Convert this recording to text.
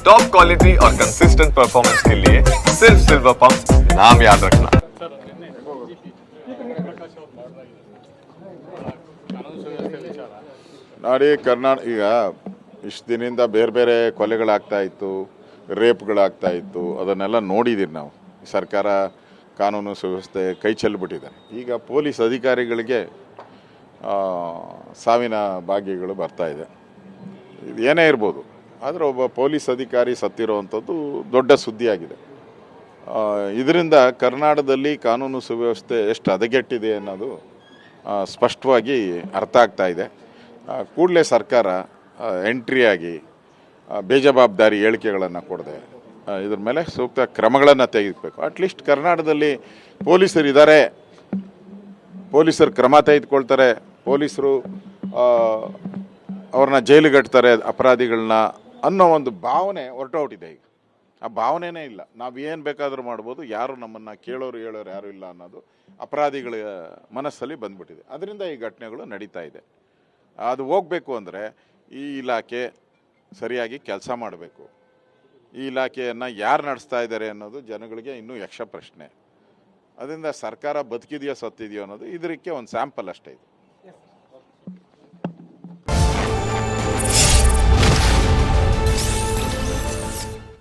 Top quality और consistent performance के लिए सिर्फ सिल्वर पंप नाम याद रखना ನೋಡಿ ಕರ್ನಾಟಕ ಈಗ ಇಷ್ಟು ದಿನದಿಂದ ಬೇರೆ ಬೇರೆ ಕೊಲೆಗಳಾಗ್ತಾ ಇತ್ತು ರೇಪ್ಗಳಾಗ್ತಾ ಇತ್ತು ಅದನ್ನೆಲ್ಲ ನೋಡಿದ್ದೀರಿ ನಾವು ಸರ್ಕಾರ ಕಾನೂನು ಸುವ್ಯವಸ್ಥೆ ಕೈ ಚೆಲ್ಬಿಟ್ಟಿದ್ದಾರೆ ಈಗ ಪೊಲೀಸ್ ಅಧಿಕಾರಿಗಳಿಗೆ ಆ, ಸಾವಿನ ಭಾಗ್ಯಗಳು ಬರ್ತಾ ಇದೆ ಇದು ಏನೇ ಇರ್ಬೋದು ಆದರೆ ಒಬ್ಬ ಪೊಲೀಸ್ ಅಧಿಕಾರಿ ಸತ್ತಿರುವಂಥದ್ದು ದೊಡ್ಡ ಸುದ್ದಿಯಾಗಿದೆ. ಇದರಿಂದ ಕರ್ನಾಟಕದಲ್ಲಿ ಕಾನೂನು ಸುವ್ಯವಸ್ಥೆ ಎಷ್ಟು ಹದಗೆಟ್ಟಿದೆ ಅನ್ನೋದು ಸ್ಪಷ್ಟವಾಗಿ ಅರ್ಥ ಆಗ್ತಾ ಇದೆ. ಕೂಡಲೇ ಸರ್ಕಾರ ಎಂಟ್ರಿಯಾಗಿ ಬೇಜವಾಬ್ದಾರಿ ಹೇಳಿಕೆಗಳನ್ನು ಕೊಡದೆ. ಇದ್ರ ಮೇಲೆ ಸೂಕ್ತ ಕ್ರಮಗಳನ್ನು ತೆಗೆದುಬೇಕು. ಅಟ್ಲೀಸ್ಟ್ ಕರ್ನಾಟಕದಲ್ಲಿ ಪೊಲೀಸರು ಇದ್ದಾರೆ ಪೊಲೀಸರು ಕ್ರಮ ತೆಗೆದುಕೊಳ್ತಾರೆ. ಪೊಲೀಸರು ಅವ್ರನ್ನ ಜೈಲಿಗಟ್ತಾರೆ ಅಪರಾಧಿಗಳನ್ನ. ಅನ್ನೋ ಒಂದು ಭಾವನೆ ಹೊರಟೋಗ್ಬಿಟ್ಟಿದೆ ಈಗ. ಆ ಭಾವನೆನೇ ಇಲ್ಲ. ನಾವು ಏನು ಬೇಕಾದರೂ ಮಾಡ್ಬೋದು. ಯಾರು ನಮ್ಮನ್ನು ಕೇಳೋರು, ಹೇಳೋರು ಯಾರು ಇಲ್ಲ ಅನ್ನೋದು ಅಪರಾಧಿಗಳ ಮನಸ್ಸಲ್ಲಿ ಬಂದ್ಬಿಟ್ಟಿದೆ. ಅದರಿಂದ ಈ ಘಟನೆಗಳು ನಡೀತಾ ಇದೆ. ಅದು ಹೋಗಬೇಕು ಅಂದರೆ ಈ ಇಲಾಖೆ ಸರಿಯಾಗಿ ಕೆಲಸ ಮಾಡಬೇಕು. ಈ ಇಲಾಖೆಯನ್ನು ಯಾರು ನಡೆಸ್ತಾ ಇದ್ದಾರೆ ಅನ್ನೋದು ಜನಗಳಿಗೆ ಇನ್ನೂ ಯಕ್ಷ ಪ್ರಶ್ನೆ ಅದರಿಂದ ಸರ್ಕಾರ ಬದುಕಿದೆಯೋ ಸತ್ತಿದೆಯೋ ಅನ್ನೋದು ಇದಕ್ಕೆ ಒಂದು ಸ್ಯಾಂಪಲ್ ಅಷ್ಟೇ ಇದು.